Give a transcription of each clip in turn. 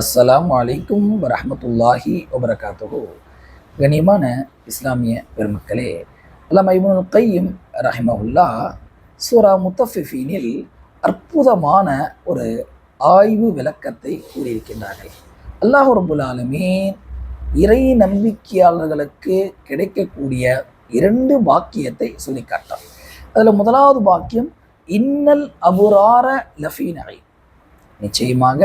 அஸ்லாம் வலைக்கும் வரமத்துல்லாஹி வபரகாத்துஹு. கண்ணியமான இஸ்லாமிய பெருமக்களே அல்லாம கையும் ரஹிமஹுல்லா சூரா முத்தஃபிஃபீனில் அற்புதமான ஒரு ஆய்வு விளக்கத்தை கூறியிருக்கின்றார்கள். அல்லாஹ் ரபுல் ஆலமீன் இறை நம்பிக்கையாளர்களுக்கு கிடைக்கக்கூடிய இரண்டு பாக்கியத்தை சொல்லி காட்டார் அதில் முதலாவது பாக்கியம் இன்னல் அபுரார லஃபீனகை நிச்சயமாக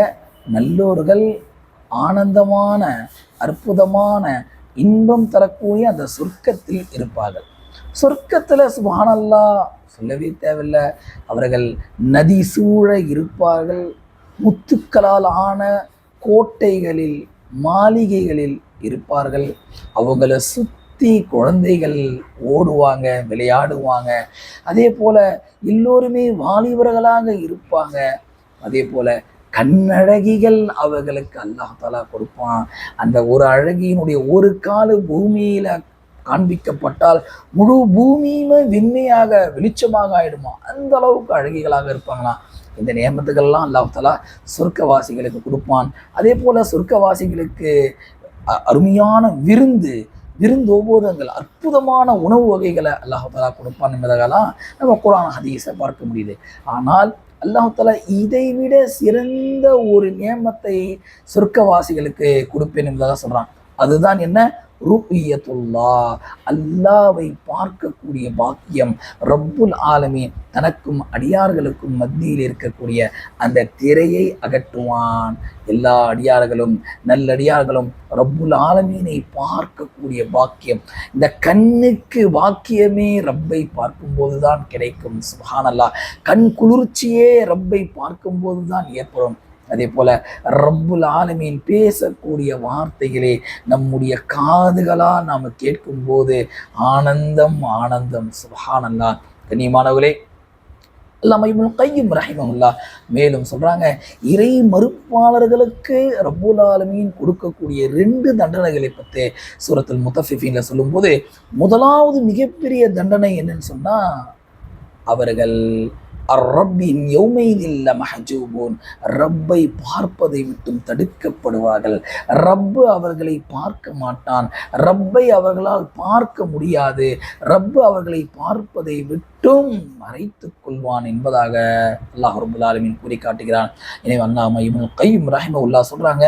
நல்லோர்கள் ஆனந்தமான அற்புதமான இன்பம் தரக்கூடிய அந்த சொர்க்கத்தில் இருப்பார்கள். சொர்க்கத்தில் சுபானல்லா சொல்லவே தேவையில்லை. அவர்கள் நதி சூழ இருப்பார்கள். முத்துக்களால் ஆன கோட்டைகளில் மாளிகைகளில் இருப்பார்கள். அவங்கள சுற்றி குழந்தைகள் ஓடுவாங்க விளையாடுவாங்க. அதே போல் எல்லோருமே வாலிபர்களாக இருப்பாங்க. அதே போல் கண்ணழகிகள் அவர்களுக்கு அல்லாஹ் தாலா கொடுப்பான். அந்த ஒரு அழகியினுடைய ஒரு காலு பூமியில காண்பிக்கப்பட்டால் முழு பூமியுமே வெண்மையாக வெளிச்சமாக ஆயிடுமா? அந்த அளவுக்கு அழகிகளாக இருப்பாங்களாம். இந்த நியமத்துக்கள்லாம் அல்லாஹ் தாலா சொர்க்கவாசிகளுக்கு கொடுப்பான். அதே போல சொர்க்கவாசிகளுக்கு அ- அருமையான விருந்து விருந்தோபோதங்கள் அற்புதமான உணவு வகைகளை அல்லாஹ் தாலா கொடுப்பான் என்பதெல்லாம் நம்ம குரான் ஹதீஸை பார்க்க முடியுது. ஆனால் அல்லாஹால இதை விட சிறந்த ஒரு நியமத்தை சொர்க்கவாசிகளுக்கு கொடுப்பேன் என்பதாக சொல்றான். அதுதான் என்ன? ருபியத்துல்லா அல்லாவை பார்க்கக்கூடிய பாக்கியம் ரப்புல் ஆலமீன். தனக்கும் அடியார்களுக்கும் மத்தியில் இருக்கக்கூடிய அந்த திரையை அகற்றுவான். எல்லா அடியார்களும் நல்லடியார்களும் ரப்புல் ஆலமீனை பார்க்கக்கூடிய பாக்கியம். இந்த கண்ணுக்கு பாக்கியமே ரப்பை பார்க்கும்போது தான் கிடைக்கும். சுபஹானல்லாஹ். கண் குளிர்ச்சியே ரப்பை பார்க்கும்போது தான் ஏற்படும். அதே போல ரப்புல் ஆலமீன் பேசக்கூடிய வார்த்தைகளே நம்முடைய காதுகளா நாம் கேட்கும்போது ஆனந்தம் ஆனந்தம். சுபஹானல்லாஹ் கண்ணியமானவர்களே அல்லாம இப்னு கையும் ரஹிமஹுல்லா. மேலும் சொல்றாங்க இறை மறுப்பாளர்களுக்கு ரப்புல் ஆலமீன் கொடுக்கக்கூடிய ரெண்டு தண்டனைகளை பற்றி சூரத்தில் முத்தஃபிஃபீன்ல சொல்லும்போது முதலாவது மிகப்பெரிய தண்டனை என்னன்னு சொன்னா அவர்கள் ரப்பின் யௌமைதில்ல மஹஜூபூன் ரப்பை பார்ப்பதை விட்டும் தடுக்கப்படுவார்கள். ரப்பு அவர்களை பார்க்க மாட்டான். ரப்பை அவர்களால் பார்க்க முடியாது. ரப்பு அவர்களை பார்ப்பதை விட்டு மட்டும் மறைத்துக் கொள்வான் என்பதாக அல்லாஹ் ரபுல் ஆலமீன் கூறி காட்டுகிறான் எனவே அல்லாம இப்னு கையும் ரஹிமவுல்லா சொல்றாங்க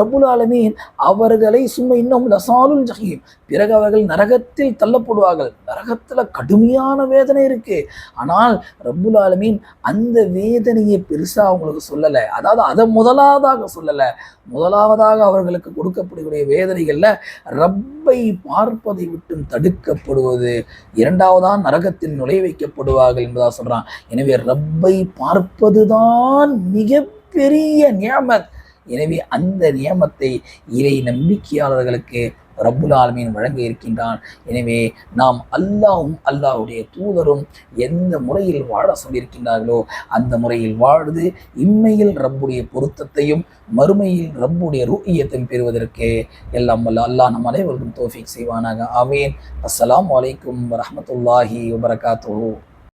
ரபுல் ஆலமீன் அவர்களை சும்மா இன்னும் லசாலுல் ஜஹீம். பிறகு அவர்கள் நரகத்தில் தள்ளப்படுவார்கள். நரகத்துல கடுமையான வேதனை இருக்கு. ஆனால் ரப்புல் ஆலமீன் அந்த வேதனையை பெருசா அவங்களுக்கு சொல்லலை. அதாவது அதை முதலாவதாக சொல்லலை. முதலாவதாக அவர்களுக்கு கொடுக்கப்படக்கூடிய வேதனைகள்ல ரப்பை பார்ப்பதை விட்டும் தடுக்கப்படுவது. இரண்டாவதான் நரகத்தில் நுழைவை வைக்கப்படுவார்கள் என்பதாக சொல்றான். எனவே ரப்பை பார்ப்பதுதான் மிகப்பெரிய நியமத் எனவே அந்த நியமத்தை இறை நம்பிக்கையாளர்களுக்கு ரப்புல் ஆலமீன் வழங்க இருக்கின்றான். எனவே நாம் அல்லாவும் அல்லாஹ்வுடைய தூதரும் எந்த முறையில் வாழ சொல்லியிருக்கின்றார்களோ அந்த முறையில் வாழ்ந்து இம்மையில் ரப்புடைய பொருத்தத்தையும் மறுமையில் ரப்புடைய ரூஹியத்தையும் பெறுவதற்கு எல்லாம் வல்ல அல்லாஹ் நம் அனைவருக்கும் தோஃபிக் செய்வானாக. ஆவேன் அஸ்லாம் வலைக்கும் வரமத்துல்லாஹி வபரகாத்துஹு.